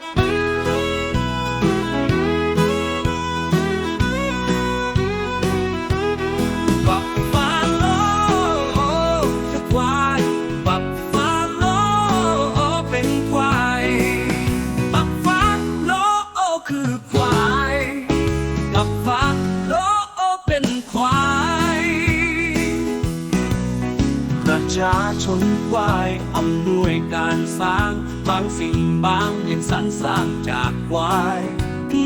บั ประชาชนควายอำนวยการสร้าง บางสิ่งบางอย่างสรรสร้างจากควาย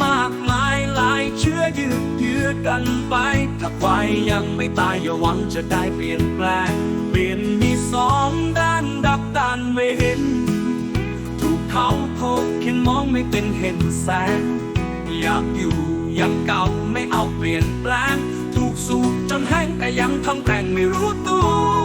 มากมายหลายเชื้อยืดเยื้อกันไปถ้าควายยังไม่ตายอย่าหวังจะได้เปลี่ยนแปลง เปลี่ยนมีสองด้านดับด้านไม่เห็น ถูกเขาโคบเขียนมองไม่เป็นเห็นแสง อยากอยู่ยังเก่าไม่เอาเปลี่ยนแปลง ถูกสูบจนแห้งแต่ยังทำแร่งไม่รู้ตัว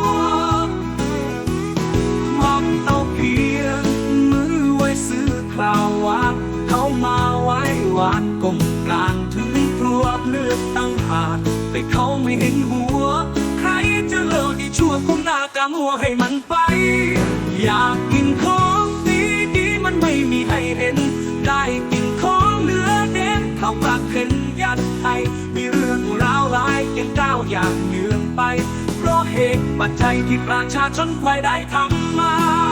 กลมกลางถึงครัวเลือดตั้งหาดแต่เขาไม่เห็นหัว ใครจะเลิกที่ชั่วคุมหน้ากางหัวให้มันไป อยากกินของดีดีมันไม่มีให้เห็น ได้กินของเหลือเด่นเขาปากเข็นยัดไทยมีเรื่องราวร้ายยังก้าวอย่างเยืองไป เพราะเหตุปัจจัยที่ประชาชนควายได้ทำมา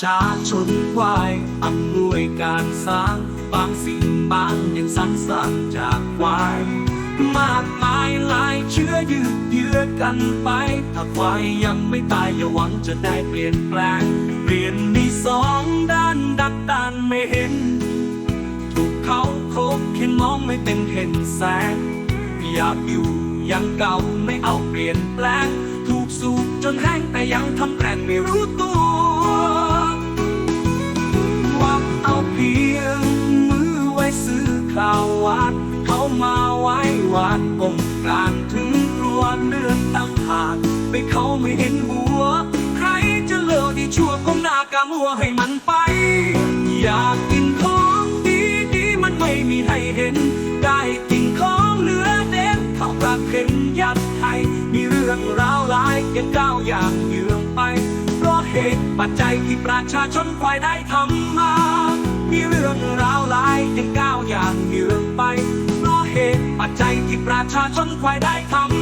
ชาชนควายอำนวยการสร้าง บางสิ่งบางอย่างสรรสร้างจากควาย มากมายหลายเชื้อยืดเยื้อกันไป ถ้าควายยังไม่ตายอย่าหวังจะได้เปลี่ยนแปลง เปลี่ยนมีสองด้านดักดานไม่เห็น ถูกเขาโคบเข็นมองไม่เป็นเห็นแสง อยากอยู่ยังเก่าไม่เอาเปลี่ยนแปลง ถูกสูบจนแห้งแต่ยังทำแรงไม่รู้ตัว ไม่เห็นหัว ใครจะเลิกที่ชั่วก้มหน้ากำหัวให้มันไป อยากกินของดีดีมันไม่มีให้เห็น ได้กินของเหลือเด่นเขาปากเข็นยัดไทยมีเรื่องราวหลายยังก้าวอย่างเยืองไป เพราะเหตุปัจจัยที่ประชาชนควายได้ทำมา มีเรื่องราวหลายยังก้าวอย่างเยืองไป เพราะเหตุปัจจัยที่ประชาชนควายได้ทำ